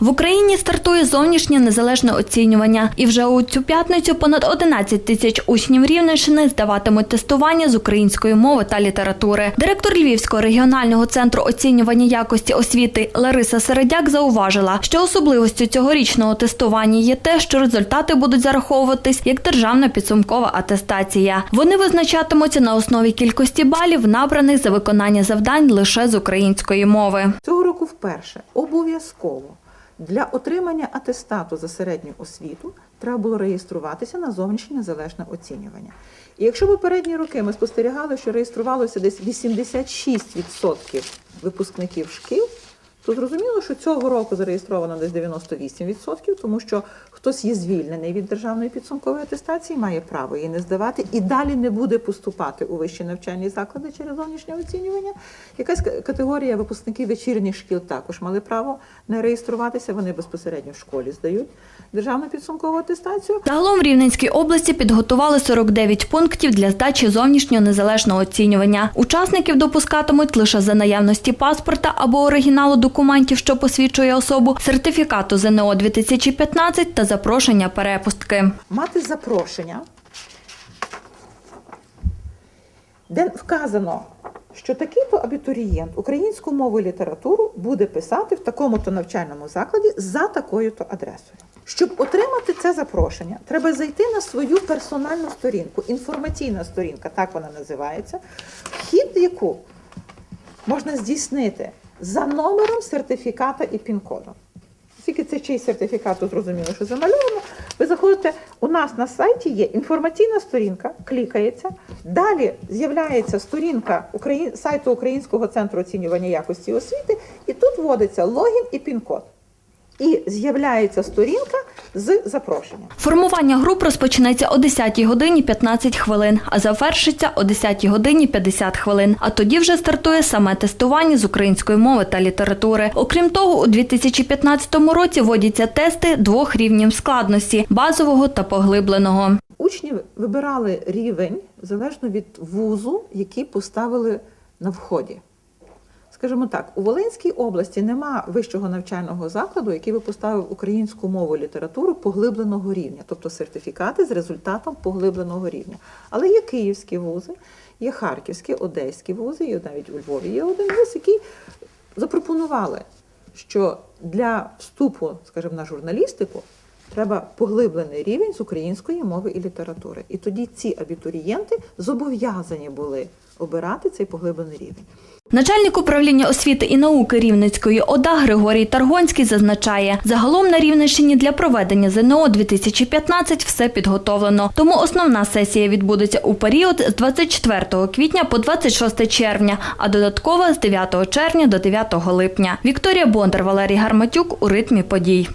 В Україні стартує зовнішнє незалежне оцінювання, і вже у цю п'ятницю понад 11 тисяч учнів Рівненщини здаватимуть тестування з української мови та літератури. Директор Львівського регіонального центру оцінювання якості освіти Лариса Середяк зауважила, що особливостю цьогорічного тестування є те, що результати будуть зараховуватись як державна підсумкова атестація. Вони визначатимуться на основі кількості балів, набраних за виконання завдань лише з української мови. Цього року вперше обов'язково для отримання атестату за середню освіту треба було реєструватися на зовнішнє незалежне оцінювання. І якщо попередні роки ми спостерігали, що реєструвалося десь 86% випускників шкіл, то зрозуміло, що цього року зареєстровано десь 98%, тому що хтось є звільнений від державної підсумкової атестації, має право її не здавати і далі не буде поступати у вищі навчальні заклади через зовнішнє оцінювання. Якась категорія випускників вечірніх шкіл також мали право не реєструватися, вони безпосередньо в школі здають державну підсумкову атестацію. Загалом в Рівненській області підготували 49 пунктів для здачі зовнішнього незалежного оцінювання. Учасників допускатимуть лише за наявності паспорта або оригіналу документів, що посвідчує особу, сертифікату ЗНО 2015 та запрошення перепустки. мати запрошення, де вказано, що такий-то абітурієнт українську мову і літературу буде писати в такому-то навчальному закладі за такою-то адресою. Щоб отримати це запрошення, треба зайти на свою персональну сторінку, інформаційна сторінка, так вона називається, вхід яку можна здійснити за номером сертифіката і пін-кодом. Оскільки це чийсь сертифікат, то зрозуміло, що замальовано. Ви заходите, у нас на сайті є інформаційна сторінка, клікається. Далі з'являється сторінка Украї... сайту Українського центру оцінювання якості освіти, і тут вводиться логін і пін-код. І з'являється сторінка з запрошенням. Формування груп розпочнеться о 10 годині 15 хвилин, а завершиться о 10 годині 50 хвилин. А тоді вже стартує саме тестування з української мови та літератури. Окрім того, у 2015 році вводяться тести двох рівнів складності базового та поглибленого. Учні вибирали рівень залежно від вузу, який поставили на вході. Скажімо так, у Волинській області нема вищого навчального закладу, який би поставив українську мову і літературу поглибленого рівня, тобто сертифікати з результатом поглибленого рівня. Але є київські вузи, є харківські, одеські вузи, і навіть у Львові є один вуз, який запропонували, що для вступу, скажімо, на журналістику треба поглиблений рівень з української мови і літератури. І тоді ці абітурієнти зобов'язані були обирати цей поглиблений рівень. Начальник управління освіти і науки Рівненської ОДА Григорій Таргонський зазначає, загалом на Рівненщині для проведення ЗНО 2015 все підготовлено. Тому основна сесія відбудеться у період з 24 квітня по 26 червня, а додаткова з 9 червня до 9 липня. Вікторія Бондар, Валерій Гарматюк у ритмі подій.